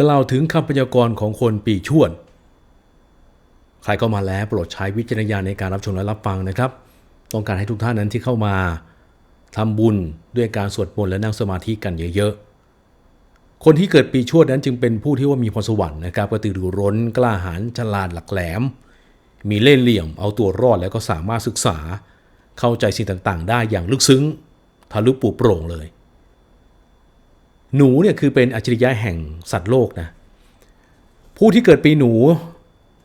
กล่าวถึงคำพยากรณ์ของคนปีชวดใครก็มาแล้วโปรดใช้วิจารณญาณในการรับชมและรับฟังนะครับ ต้องการให้ทุกท่านนั้นที่เข้ามาทำบุญด้วยการสวดมนต์และนั่งสมาธิกันเยอะๆ คนที่เกิดปีชวดนั้นจึงเป็นผู้ที่ว่ามีพรสวรรค์นะครับกระตือรือร้นกล้าหาญฉลาดหลักแหลม มีเล่ห์เหลี่ยมเอาตัวรอดแล้วก็สามารถศึกษา เข้าใจสิ่งต่างๆ ได้อย่างลึกซึ้งทะลุปูโปร่งเลย หนูเนี่ยคือเป็นอัจฉริยะแห่งสัตว์โลกนะผู้ที่เกิดปีหนู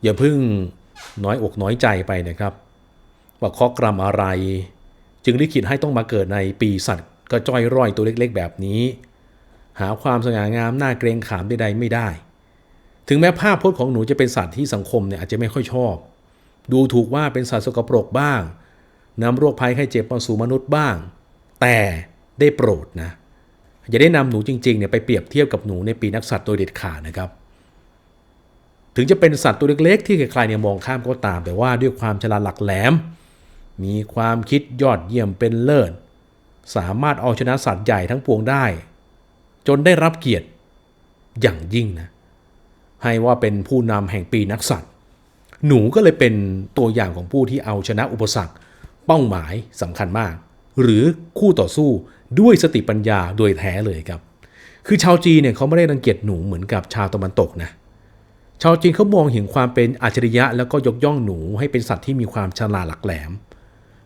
อย่าเพิ่งน้อยอกน้อยใจไปนะครับ ว่าข้อกรรมอะไร จึงลิขิตให้ต้องมาเกิดในปีสัตว์ ก็จ้อยร่อยตัวเล็กๆ แบบนี้ หาความสง่างามน่าเกรงขามใดๆไม่ได้ ถึงแม้ภาพพจน์ของหนูจะเป็นสัตว์ที่สังคมเนี่ยอาจจะไม่ค่อยชอบ ดูถูกว่าเป็นสัตว์สกปรกบ้างนำโรคภัยไข้เจ็บมาสู่มนุษย์บ้าง แต่ได้โปรดนะ อย่าได้นำหนูจริงๆเนี่ยไปเปรียบเทียบกับหนูในปีนักสัตว์โดยเด็ดขาดนะครับ ถึงจะเป็นสัตว์ตัวเล็กๆ ที่ใครๆเนี่ยมองข้ามก็ตาม แต่ว่าด้วยความฉลาดหลักแหลม มีความคิดยอดเยี่ยมเป็นเลิศ สามารถเอาชนะสัตว์ใหญ่ทั้งปวงได้ จนได้รับเกียรติอย่างยิ่งนะ ให้ว่าเป็นผู้นำแห่งปีนักสัตว์ หนูก็เลยเป็นตัวอย่างของผู้ที่เอาชนะอุปสรรค เป้าหมายสำคัญมาก หรือคู่ต่อสู้ ด้วยสติปัญญาโดยแท้เลยครับ คือชาวจีนเนี่ยเขาไม่ได้รังเกียจหนูเหมือนกับชาวตะวันตกนะชาวจีนเขามองเห็นความเป็นอัจฉริยะ แล้วก็ยกย่องหนูให้เป็นสัตว์ที่มีความฉลาดหลักแหลม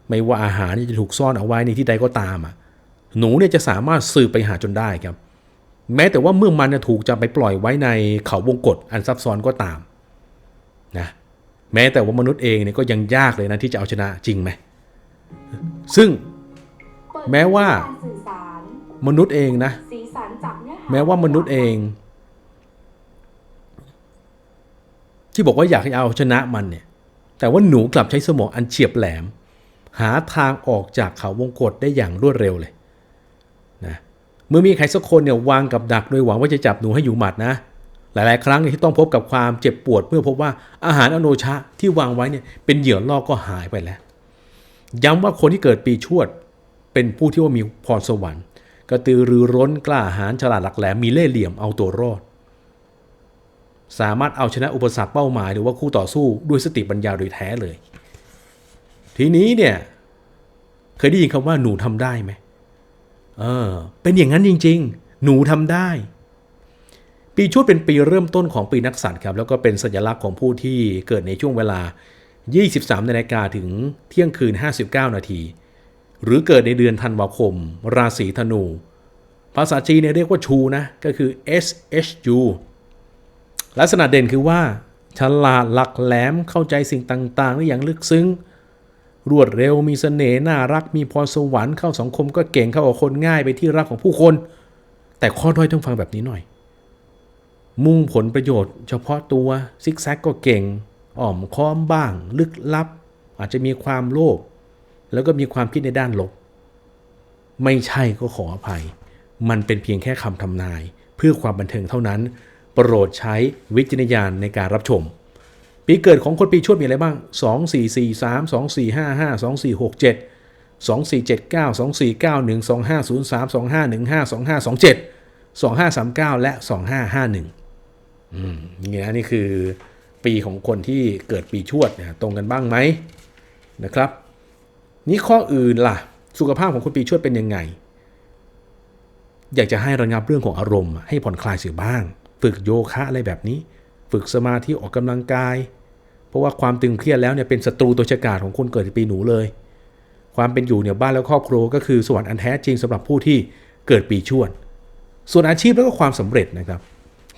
ไม่ว่าอาหารจะถูกซ่อนเอาไว้ในที่ใดก็ตามอะหนูเนี่ยจะสามารถสืบไปหาจนได้ครับ แม้แต่ว่าเมื่อมันถูกจะไปปล่อยไว้ในเขาวงกฏอันซับซ้อนก็ตามนะแม้แต่ว่ามนุษย์เองเนี่ยก็ยังยากเลยนะที่จะเอาชนะจริงไหมซึ่งแม้ว่า มนุษย์เองนะสีสันจากเนื้อหาแม้ว่ามนุษย์เอง ที่บอกว่าอยากให้เอาชนะมันเนี่ย แต่ว่าหนูกลับใช้สมองอันเฉียบแหลม หาทางออกจากเขาวงกฏได้อย่างรวดเร็วเลยนะเมื่อมีใครสักคนเนี่ยวางกับดักโดยหวังว่าจะจับหนูให้อยู่หมัดนะ หลาย ๆ ครั้งเนี่ยที่ต้องพบกับความเจ็บปวด เมื่อพบว่าอาหารอโนชะที่วางไว้เนี่ยเป็นเหยื่อล่อก็หายไปแล้ว ย้ำว่าคนที่เกิดปีชวดเป็นผู้ที่ว่ามีพรสวรรค์ กระตือรือร้นกล้าหาญฉลาดหลักแหลมมีเล่ห์เหลี่ยมเอาตัวรอด สามารถเอาชนะอุปสรรคเป้าหมายหรือว่าคู่ต่อสู้ด้วยสติปัญญาโดยแท้เลย ทีนี้เนี่ยเคยได้ยินคำว่าหนูทำได้ไหมเออ เป็นอย่างนั้นจริง ๆ หนูทำได้ ปีชวดเป็นปีเริ่มต้นของปีนักสัตว์ครับ แล้วก็เป็นสัญลักษณ์ของผู้ที่เกิดในช่วงเวลา 23นาฬิกาถึงเที่ยงคืน 59 นาที หรือเกิดในเดือนธันวาคม ราศีธนู ภาษาจีนเนี่ยเรียกว่าชูนะ ก็คือ SHU ลักษณะเด่นคือว่าฉลาดหลักแหลมเข้าใจสิ่งต่างๆได้อย่างลึกซึ้ง รวดเร็วมีเสน่ห์น่ารักมีพรสวรรค์เข้าสังคมก็เก่งเข้ากับคนง่ายไปนที่รักของผู้คน แต่ข้อด้อยต้องฟังแบบนี้หน่อย มุ่งผลประโยชน์ เฉพาะตัวซิกแซกก็เก่งอ่อมค้อมบ้าง ลึกลับ อาจจะมีความโลภ แล้วก็มีความคิดในด้านลบ ไม่ใช่ก็ขออภัย มันเป็นเพียงแค่คำทำนาย เพื่อความบันเทิงเท่านั้น โปรดใช้วิจารณญาณในการรับชม ปีเกิดของคนปีชวดมีอะไรบ้าง 2 4 4 3 2 4 5 5 2 4 6 7 2 4 7 9 2 4 9 1 2 5 0 3 2 5 1 5 2 5 2 7 2 5 3 9 และ 2551อืมนี่นะนี่คือปีของคนที่เกิดปีชวดนะตรงกันบ้างไหมนะครับ นี่ข้ออื่นล่ะ สุขภาพของคนปีชวดเป็นยังไง อยากจะให้ระงับเรื่องของอารมณ์ ให้ผ่อนคลายเสียบ้าง ฝึกโยคะอะไรแบบนี้ ฝึกสมาธิออกกำลังกาย เพราะว่าความตึงเครียดแล้วเนี่ยเป็นศัตรูตัวฉกาจของคนเกิดปีหนูเลย ความเป็นอยู่เนี่ยบ้านและครอบครัวก็คือสวรรค์อันแท้จริงสำหรับผู้ที่เกิดปีชวด ส่วนอาชีพแล้วก็ความสำเร็จนะครับ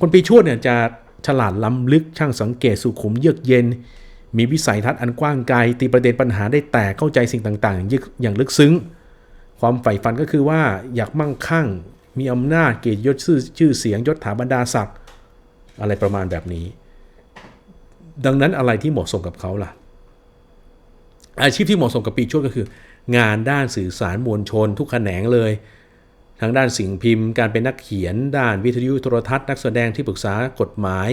คนปีชวดเนี่ยจะฉลาดล้ำลึกช่างสังเกตสุขุมเยือกเย็น มีวิสัยทัศน์อันกว้างไกลตีประเด็นปัญหาได้แตกเข้าใจสิ่งต่างๆ อย่างลึกซึ้ง ความใฝ่ฝันก็คือว่าอยากมั่งคั่ง มีอำนาจเกียรติยศชื่อชื่อเสียงยศถาบรรดาศักดิ์อะไรประมาณแบบนี้ ดังนั้นอะไรที่เหมาะสมกับเขาล่ะ อาชีพที่เหมาะสมกับปีชวดก็คือ งานด้านสื่อสารมวลชน ทุกแขนงเลยทางด้านสิ่งพิมพ์ การเป็นนักเขียน ด้านวิทยุโทรทัศน์ นักแสดงที่ปรึกษากฎหมาย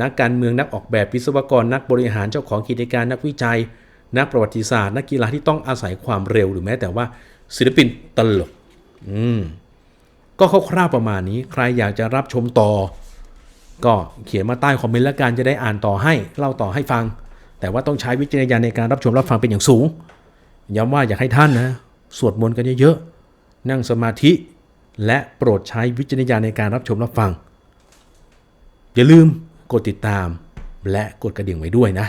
นักการเมืองนักออกแบบวิศวกรนักบริหารเจ้าของกิจการนักวิจัย นักประวัติศาสตร์ นักกีฬาที่ต้องอาศัยความเร็วหรือแม้แต่ว่าศิลปินตลก อืมก็คร่าวๆประมาณนี้ ใครอยากจะรับชมต่อ ก็เขียนมาใต้คอมเมนต์ล้วกันจะได้อ่านต่อให้เล่าต่อให้ฟัง แต่ว่าต้องใช้วิจารณญาณในการรับชมรับฟังเป็นอย่างสูง ย้ำว่าอยากให้ท่านนะสวดมนต์กันเยอะๆนั่งสมาธิ และโปรดใช้วิจารณญาณในการรับชมรับฟัง อย่าลืม กดติดตามและกดกระดิ่งไว้ด้วยนะ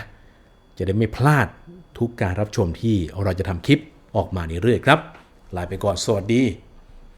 จะได้ไม่พลาดทุกการรับชมที่เราจะทำคลิปออกมาในเรื่อยๆครับ ลาไปก่อนสวัสดี